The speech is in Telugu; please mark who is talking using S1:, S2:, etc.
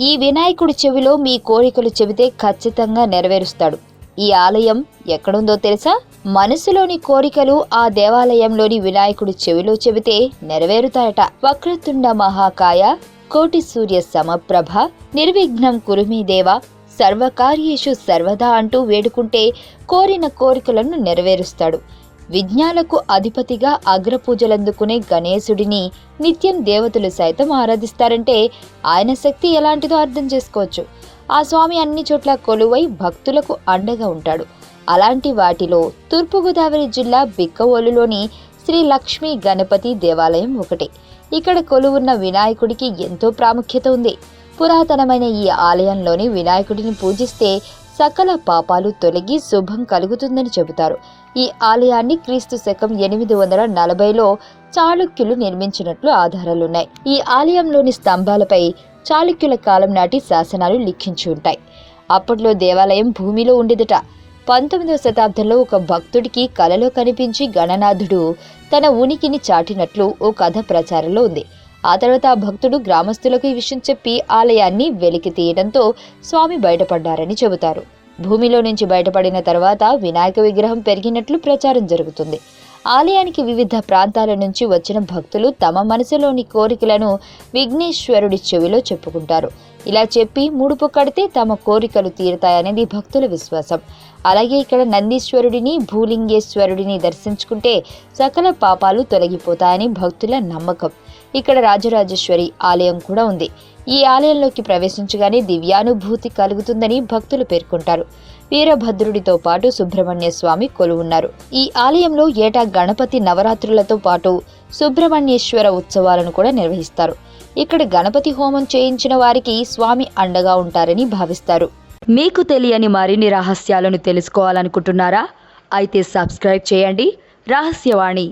S1: ఈ వినాయకుడి చెవిలో మీ కోరికలు చెబితే ఖచ్చితంగా నెరవేరుస్తాడు. ఈ ఆలయం ఎక్కడుందో తెలుసా? మనసులోని కోరికలు ఆ దేవాలయంలోని వినాయకుడి చెవిలో చెబితే నెరవేరుతాయట. వక్రతుండ మహాకాయ కోటి సూర్య సమప్రభ నిర్విఘ్నం కురుమీదేవ సర్వకార్యేషు సర్వదా అంటూ వేడుకుంటే కోరిన కోరికలను నెరవేరుస్తాడు. విజ్ఞాలకు అధిపతిగా అగ్రపూజలందుకునే గణేశుడిని నిత్యం దేవతలు సైతం ఆరాధిస్తారంటే ఆయన శక్తి ఎలాంటిదో అర్థం చేసుకోవచ్చు. ఆ స్వామి అన్ని చోట్ల కొలువై భక్తులకు అండగా ఉంటాడు. అలాంటి వాటిలో తూర్పుగోదావరి జిల్లా బిక్కవోలులోని శ్రీ లక్ష్మీ గణపతి దేవాలయం ఒకటి. ఇక్కడ కొలువున్న వినాయకుడికి ఎంతో ప్రాముఖ్యత ఉంది. పురాతనమైన ఈ ఆలయంలోని వినాయకుడిని పూజిస్తే సకల పాపాలు తొలగి శుభం కలుగుతుందని చెబుతారు. ఈ ఆలయాన్ని క్రీస్తు శకం ఎనిమిది వందల నలభైలో చాళుక్యులు నిర్మించినట్లు ఆధారాలున్నాయి. ఈ ఆలయంలోని స్తంభాలపై చాళుక్యుల కాలం నాటి శాసనాలు లిఖించి ఉంటాయి. అప్పట్లో దేవాలయం భూమిలో ఉండేదట. పంతొమ్మిదవ శతాబ్దంలో ఒక భక్తుడికి కలలో కనిపించి గణనాథుడు తన ఉనికిని చాటినట్లు ఓ కథ ప్రచారంలో ఉంది. ఆ తర్వాత ఆ భక్తుడు గ్రామస్తులకు ఈ విషయం చెప్పి ఆలయాన్ని వెలికి తీయడంతో స్వామి బయటపడ్డారని చెబుతారు. భూమిలో నుంచి బయటపడిన తర్వాత వినాయక విగ్రహం పెరిగినట్లు ప్రచారం జరుగుతుంది. ఆలయానికి వివిధ ప్రాంతాల నుంచి వచ్చిన భక్తులు తమ మనసులోని కోరికలను విఘ్నేశ్వరుడి చెవిలో చెప్పుకుంటారు. ఇలా చెప్పి ముడుపు కడితే తమ కోరికలు తీరుతాయనేది భక్తుల విశ్వాసం. అలాగే ఇక్కడ నందీశ్వరుడిని భూలింగేశ్వరుడిని దర్శించుకుంటే సకల పాపాలు తొలగిపోతాయని భక్తుల నమ్మకం. ఇక్కడ రాజరాజేశ్వరి ఆలయం కూడా ఉంది. ఈ ఆలయంలోకి ప్రవేశించగానే దివ్యానుభూతి కలుగుతుందని భక్తులు పేర్కొంటారు. వీరభద్రుడితో పాటు సుబ్రహ్మణ్య స్వామి కొలువున్నారు. ఈ ఆలయంలో ఏటా గణపతి నవరాత్రులతో పాటు సుబ్రహ్మణ్యేశ్వర ఉత్సవాలను కూడా నిర్వహిస్తారు. ఇక్కడ గణపతి హోమం చేయించిన వారికి స్వామి అండగా ఉంటారని భావిస్తారు. మీకు తెలియని మరిన్ని రహస్యాలను తెలుసుకోవాలనుకుంటున్నారా? అయితే సబ్స్క్రైబ్ చేయండి. రహస్యవాణి.